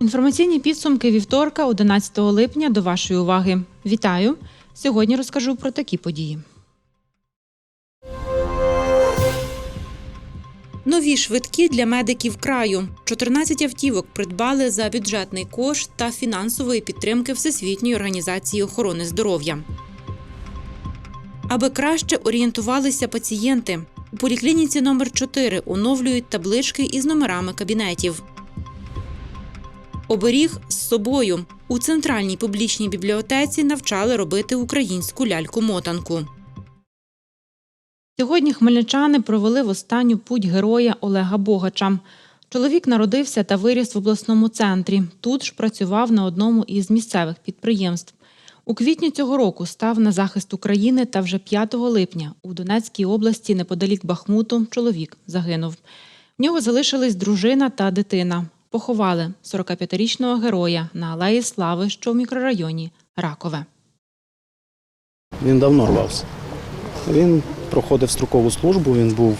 Інформаційні підсумки вівторка, 11 липня, до вашої уваги. Вітаю! Сьогодні розкажу про такі події. Нові швидкі для медиків краю. 14 автівок придбали за бюджетний кошт та фінансової підтримки Всесвітньої організації охорони здоров'я. Аби краще орієнтувалися пацієнти. У поліклініці номер 4 оновлюють таблички із номерами кабінетів. Оберіг з собою у центральній публічній бібліотеці навчали робити українську ляльку-мотанку. Сьогодні хмельничани провели в останню путь героя Олега Богача. Чоловік народився та виріс в обласному центрі. Тут ж працював на одному із місцевих підприємств. У квітні цього року став на захист України та вже 5 липня у Донецькій області неподалік Бахмуту чоловік загинув. В нього залишились дружина та дитина. Поховали 45-річного героя на Алеї Слави, що в мікрорайоні Ракове. Він давно рвався. Він проходив строкову службу, він був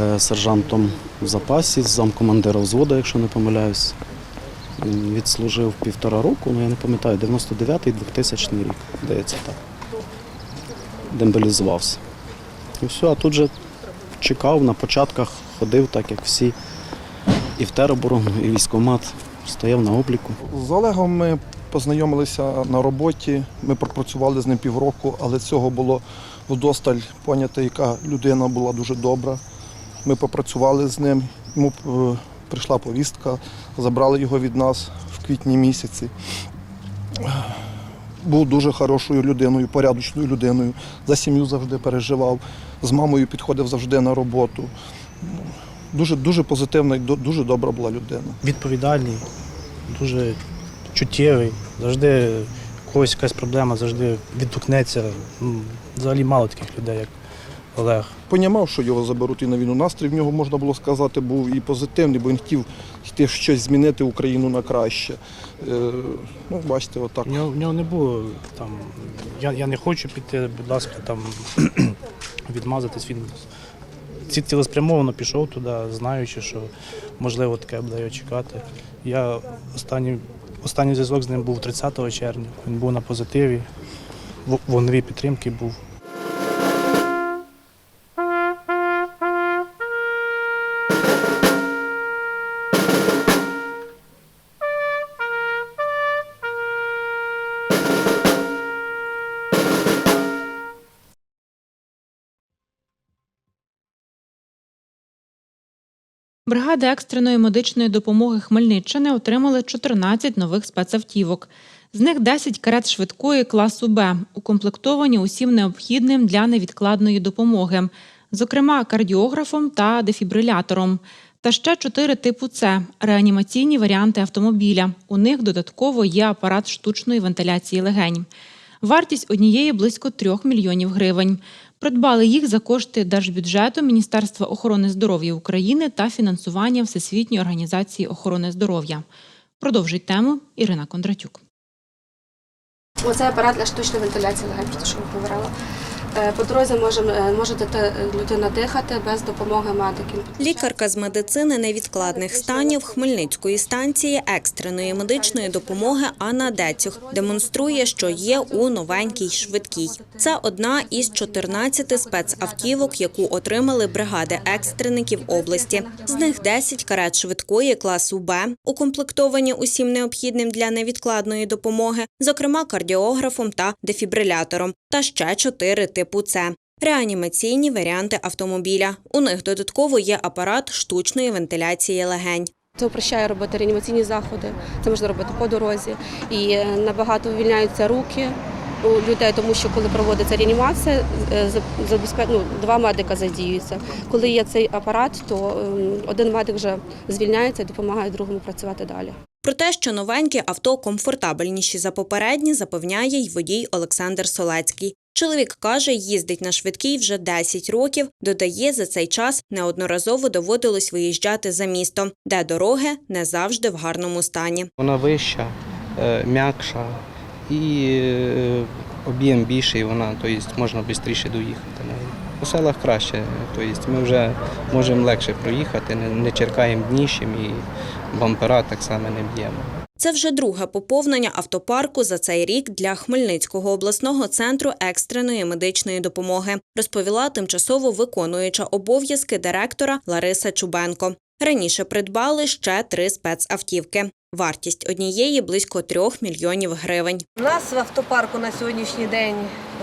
е, сержантом в запасі, замкомандира взводу, якщо не помиляюсь. Він відслужив півтора року, ну я не пам'ятаю, 99-й 2000 рік, здається так. Демобілізувався. І все, а тут же чекав, на початках ходив, так як всі. І в тероборону, і військкомат, стояв на обліку. З Олегом ми познайомилися на роботі. Ми пропрацювали з ним півроку, але цього було вдосталь поняти, яка людина була дуже добра. Ми попрацювали з ним. Йому е, прийшла повістка, забрали його від нас в квітні місяці. Був дуже хорошою людиною, порядочною людиною. За сім'ю завжди переживав. З мамою підходив завжди на роботу. Дуже, дуже позитивна і дуже добра була людина. відповідальний, дуже чуттєвий, завжди у когось якась проблема, завжди відгукнеться. Ну, Взагалі мало таких людей, як Олег. Понімав, що його заберуть і на війну. Настрій в нього можна було сказати був і позитивний, бо він хотів щось змінити Україну на краще. Е, ну, бачите, отак. В нього, в нього не було там. Я, я не хочу піти, будь ласка, там відмазатись. Він ці- цілеспрямовано пішов туди, знаючи, що можливо таке буде його чекати. Я останній, останній зв'язок з ним був 30 червня. Він був на позитиві, в вогневій підтримки був. Бригади екстреної медичної допомоги Хмельниччини отримали 14 нових спецавтівок. З них 10 карет швидкої класу Б, укомплектовані усім необхідним для невідкладної допомоги, зокрема кардіографом та дефібрилятором. Та ще 4 типу С реанімаційні варіанти автомобіля. У них додатково є апарат штучної вентиляції легень. Вартість однієї близько 3 мільйонів гривень. Придбали їх за кошти держбюджету Міністерства охорони здоров'я України та фінансування Всесвітньої організації охорони здоров'я. Продовжить тему Ірина Кондратюк. Оце апарат для штучної вентиляції легень, що ми говорила. Е, По дорозі може дити- людина дихати без допомоги медиків. Лікарка з медицини невідкладних станів Хмельницької станції екстреної медичної допомоги Анна Децюх демонструє, що є у новенькій швидкій. Це одна із 14 спецавтівок, яку отримали бригади екстреників області. З них 10 карет швидкої класу Б, укомплектовані усім необхідним для невідкладної допомоги, зокрема кардіографом та дефібрилятором, та ще 4 типу С. Реанімаційні варіанти автомобіля. У них додатково є апарат штучної вентиляції легень. Це упрощає робити реанімаційні заходи, це можна робити по дорозі. І е, набагато вивільняються руки у людей, тому що коли проводиться реанімація, е, ну, два медика задіюються. Коли є цей апарат, то ем, один медик вже звільняється і допомагає другому працювати далі. Про те, що новенькі авто комфортабельніші за попередні, запевняє й водій Олександр Солецький. Чоловік каже, їздить на швидкій вже 10 років. Додає, за цей час неодноразово доводилось виїжджати за місто, де дороги не завжди в гарному стані. Вона вища, е, м'якша і е, об'єм більший, вона, тобто можна швидше доїхати. У селах краще, тобто ми вже можемо легше проїхати, не, черкаємо дніщем і бампера так само не б'ємо. Це вже друге поповнення автопарку за цей рік для Хмельницького обласного центру екстреної медичної допомоги, розповіла тимчасово виконуюча обов'язки директора Лариса Чубенко. Раніше придбали ще три спецавтівки. Вартість однієї близько трьох мільйонів гривень. У нас в автопарку на сьогоднішній день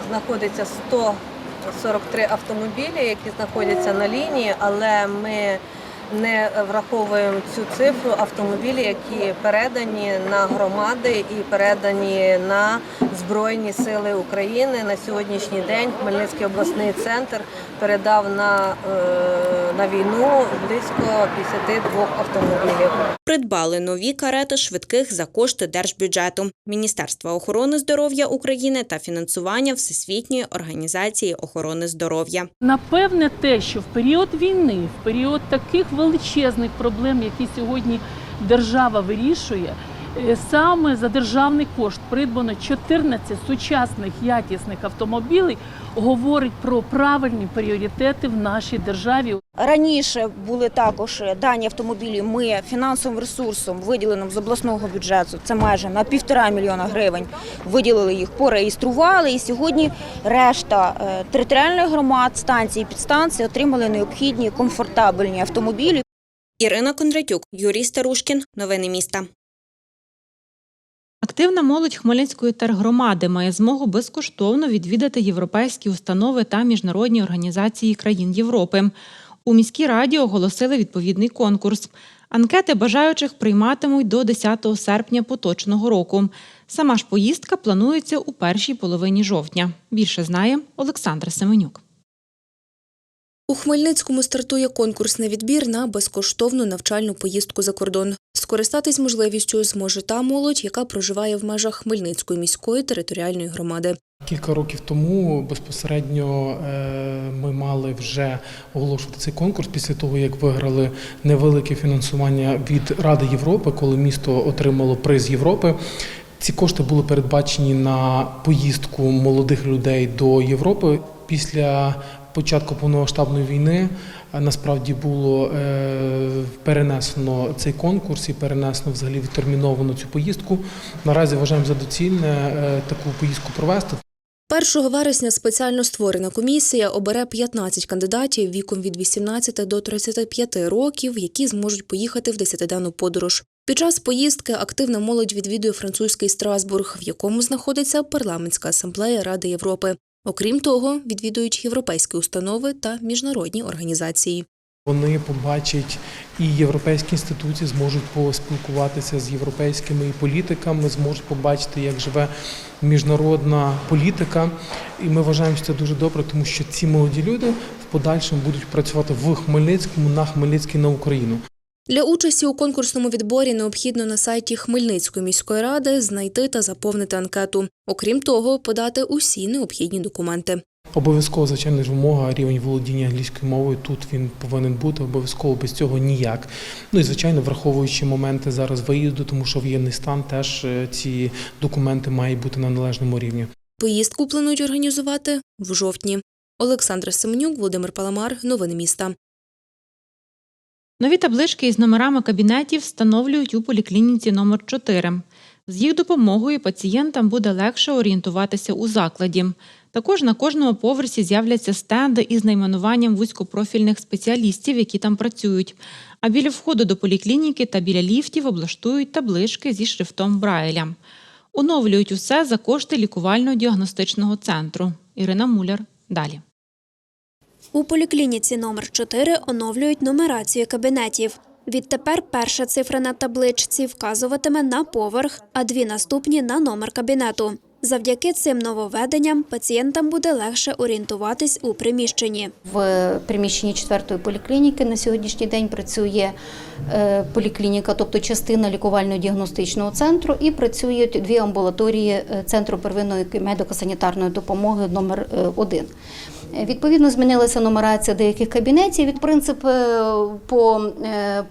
знаходиться 143 автомобілі, які знаходяться на лінії, але ми не враховуємо цю цифру автомобілі, які передані на громади і передані на Збройні Сили України. На сьогоднішній день Хмельницький обласний центр передав на, е, на війну близько 52 автомобілів. Придбали нові карети швидких за кошти держбюджету, Міністерства охорони здоров'я України та фінансування Всесвітньої організації охорони здоров'я. Напевне, те, що в період війни, в період таких величезних проблем, які сьогодні держава вирішує, саме за державний кошт придбано 14 сучасних якісних автомобілів, говорить про правильні пріоритети в нашій державі. Раніше були також дані автомобілі. Ми фінансовим ресурсом, виділеним з обласного бюджету, це майже на півтора мільйона гривень. Виділили їх, пореєстрували. І сьогодні решта е, територіальних громад, станцій, і підстанцій отримали необхідні комфортабельні автомобілі. Ірина Кондратюк, Юрій Старушкін. Новини міста. Активна молодь Хмельницької тергромади має змогу безкоштовно відвідати європейські установи та міжнародні організації країн Європи. У міській раді оголосили відповідний конкурс. Анкети бажаючих прийматимуть до 10 серпня поточного року. Сама ж поїздка планується у першій половині жовтня. Більше знає Олександр Семенюк. У Хмельницькому стартує конкурсний відбір на безкоштовну навчальну поїздку за кордон. Скористатись можливістю зможе та молодь, яка проживає в межах Хмельницької міської територіальної громади. Кілька років тому безпосередньо е, ми мали вже оголошувати цей конкурс після того, як виграли невелике фінансування від Ради Європи, коли місто отримало приз Європи. Ці кошти були передбачені на поїздку молодих людей до Європи після початку повномасштабної війни. е, Насправді було е, перенесено цей конкурс і перенесено взагалі відтерміновано цю поїздку. Наразі вважаємо за доцільне е, таку поїздку провести. 1 вересня спеціально створена комісія обере 15 кандидатів віком від 18 до 35 років, які зможуть поїхати в 10-денну подорож. Під час поїздки активна молодь відвідує французький Страсбург, в якому знаходиться парламентська асамблея Ради Європи. Окрім того, відвідують європейські установи та міжнародні організації. Вони побачать і європейські інституції, зможуть поспілкуватися з європейськими політиками, зможуть побачити, як живе міжнародна політика. І ми вважаємо, що це дуже добре, тому що ці молоді люди в подальшому будуть працювати в Хмельницькому на Хмельницький на Україну. Для участі у конкурсному відборі необхідно на сайті Хмельницької міської ради знайти та заповнити анкету. Окрім того, подати усі необхідні документи. Обов'язково звичайно ж вимога рівень володіння англійською мовою. Тут він повинен бути обов'язково без цього ніяк. Ну і звичайно, враховуючи моменти зараз виїзду, тому що воєнний стан теж е, ці документи мають бути на належному рівні. Поїздку планують організувати в жовтні. Олександра Семенюк, Володимир Паламар. Новини міста. Нові таблички із номерами кабінетів встановлюють у поліклініці номер 4 З їх допомогою пацієнтам буде легше орієнтуватися у закладі. Також на кожному поверсі з'являться стенди із найменуванням вузькопрофільних спеціалістів, які там працюють. А біля входу до поліклініки та біля ліфтів облаштують таблички зі шрифтом Брайля. Оновлюють усе за кошти лікувально-діагностичного центру. Ірина Муляр. Далі. У поліклініці номер 4 оновлюють нумерацію кабінетів. Відтепер перша цифра на табличці вказуватиме на поверх, а дві наступні на номер кабінету. Завдяки цим нововведенням пацієнтам буде легше орієнтуватись у приміщенні. В приміщенні четвертої поліклініки на сьогоднішній день працює е, поліклініка, тобто частина лікувально-діагностичного центру, і працюють дві амбулаторії е, центру первинної медико-санітарної допомоги номер 1 Відповідно, змінилася нумерація деяких кабінетів. Від принцип е, по е,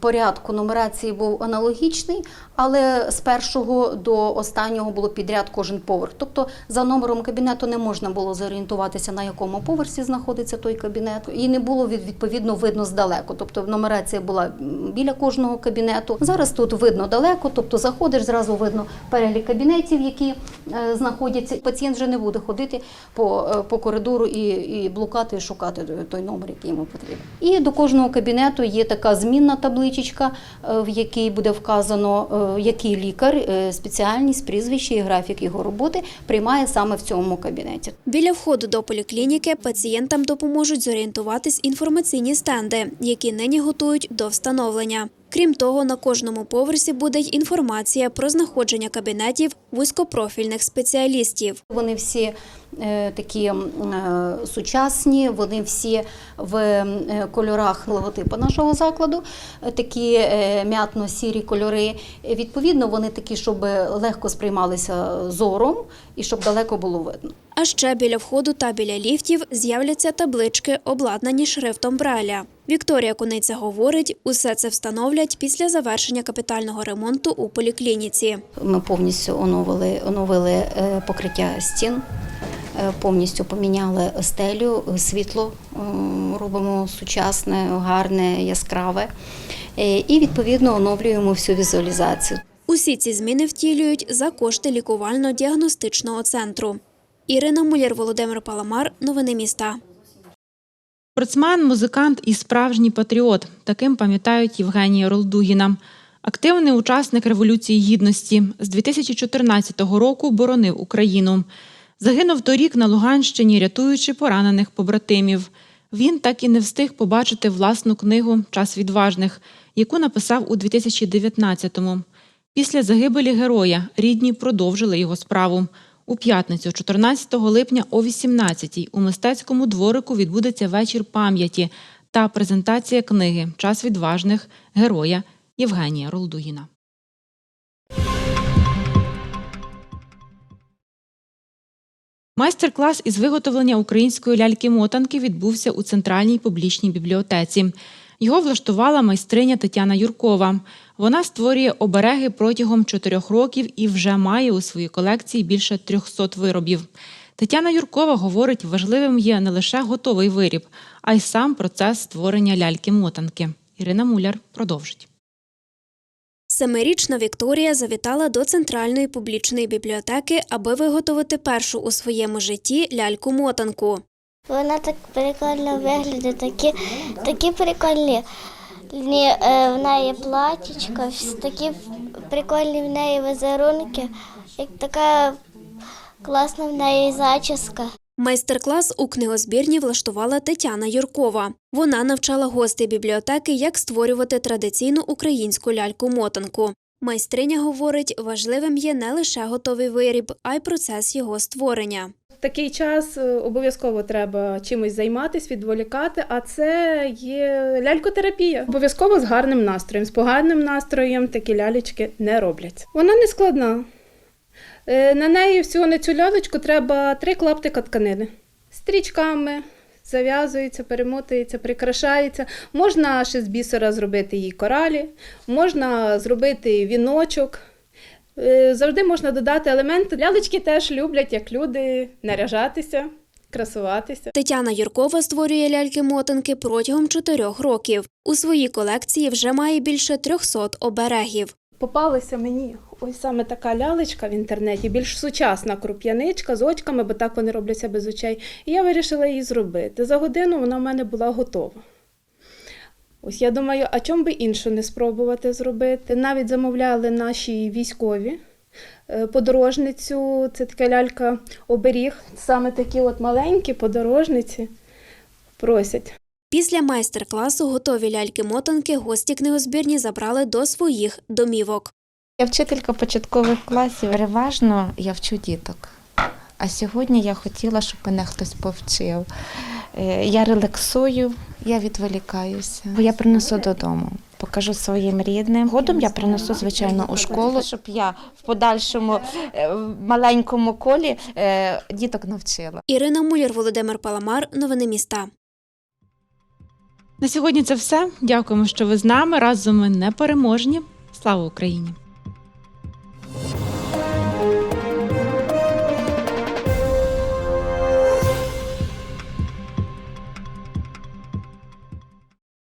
порядку нумерації був аналогічний, але з першого до останнього було підряд кожен поверх. Тобто за номером кабінету не можна було зорієнтуватися, на якому поверсі знаходиться той кабінет, і не було відповідно видно здалеку. Тобто нумерація була біля кожного кабінету. Зараз тут видно далеко, тобто заходиш, зразу видно перелік кабінетів, які е, знаходяться. Пацієнт вже не буде ходити по, е, по коридору і, і блукати, і шукати той номер, який йому потрібен. І до кожного кабінету є така змінна табличка, табличечка, в якій буде вказано, е, який лікар, е, спеціальність, прізвище і графік його роботи приймає саме в цьому кабінеті. Біля входу до поліклініки пацієнтам допоможуть зорієнтуватись інформаційні стенди, які нині готують до встановлення. Крім того, на кожному поверсі буде й інформація про знаходження кабінетів вузькопрофільних спеціалістів. Вони всі е, такі е, сучасні, вони всі в е, кольорах логотипу нашого закладу, такі м'ятно-сірі кольори. Відповідно, вони такі, щоб легко сприймалися зором і щоб далеко було видно. А ще біля входу та біля ліфтів з'являться таблички, обладнані шрифтом Браля. Вікторія Куниця говорить, усе це встановлять після завершення капітального ремонту у поліклініці. Ми повністю оновили, оновили е, покриття стін, е, повністю поміняли стелю, світло робимо сучасне, гарне, яскраве. Е, І відповідно оновлюємо всю візуалізацію. Усі ці зміни втілюють за кошти лікувально-діагностичного центру. Ірина Муляр, Володимир Паламар. Новини міста. Спортсмен, музикант і справжній патріот. Таким пам'ятають Євгенія Ролдугіна. Активний учасник Революції Гідності. З 2014 року боронив Україну. Загинув торік на Луганщині, рятуючи поранених побратимів. Він так і не встиг побачити власну книгу Час відважних, яку написав у 2019-му. Після загибелі героя рідні продовжили його справу. У п'ятницю, 14 липня о 18-й у мистецькому дворику відбудеться вечір пам'яті та презентація книги Час відважних героя Євгенія Ролдугіна. Майстер-клас із виготовлення української ляльки-мотанки відбувся у центральній публічній бібліотеці. Його влаштувала майстриня Тетяна Юркова. Вона створює обереги протягом чотирьох років і вже має у своїй колекції більше 300 виробів. Тетяна Юркова говорить, важливим є не лише готовий виріб, а й сам процес створення ляльки-мотанки. Ірина Муляр продовжить. Семирічна Вікторія завітала до центральної публічної бібліотеки, аби виготовити першу у своєму житті ляльку-мотанку. Вона так прикольно виглядає, такі, такі прикольні. Ні, е, В неї платічка, такі прикольні в неї візерунки, як така класна в неї зачіска. Майстер-клас у книгозбірні влаштувала Тетяна Юркова. Вона навчала гостей бібліотеки, як створювати традиційну українську ляльку-мотанку. Майстриня говорить, важливим є не лише готовий виріб, а й процес його створення. Такий час е, обов'язково треба чимось займатися, відволікати, а це є лялькотерапія. Обов'язково з гарним настроєм. З поганим настроєм такі лялечки не робляться. Вона не складна. Е, На неї всього на цю лялечку треба три клаптика тканини. Стрічками зав'язується, перемотується, прикрашається. Можна ще з бісера зробити їй коралі, можна зробити віночок. Е, Завжди можна додати елементи. Лялечки теж люблять, як люди, наряжатися, красуватися. Тетяна Юркова створює ляльки-мотанки протягом чотирьох років. У своїй колекції вже має більше 300 оберегів. Попалася мені ось саме така лялечка в інтернеті, більш сучасна круп'яничка з очками, бо так вони робляться без очей. І я вирішила її зробити. За годину вона в мене була готова. Ось я думаю, а чому би іншу не спробувати зробити? Навіть замовляли наші військові е, подорожницю, це така лялька оберіг, саме такі от маленькі подорожниці просять. Після майстер-класу готові ляльки-мотанки гості книгозбірні забрали до своїх домівок. Я вчителька початкових класів. Переважно я вчу діток. А сьогодні я хотіла, щоб мене хтось повчив. Е, Я релаксую, я відволікаюся. Я принесу додому, покажу своїм рідним. Годом я принесу, звичайно, у школу, щоб я в подальшому е, маленькому колі е, діток навчила. Ірина Муляр, Володимир Паламар. Новини міста. На сьогодні це все. Дякуємо, що ви з нами. Разом ми непереможні. Слава Україні!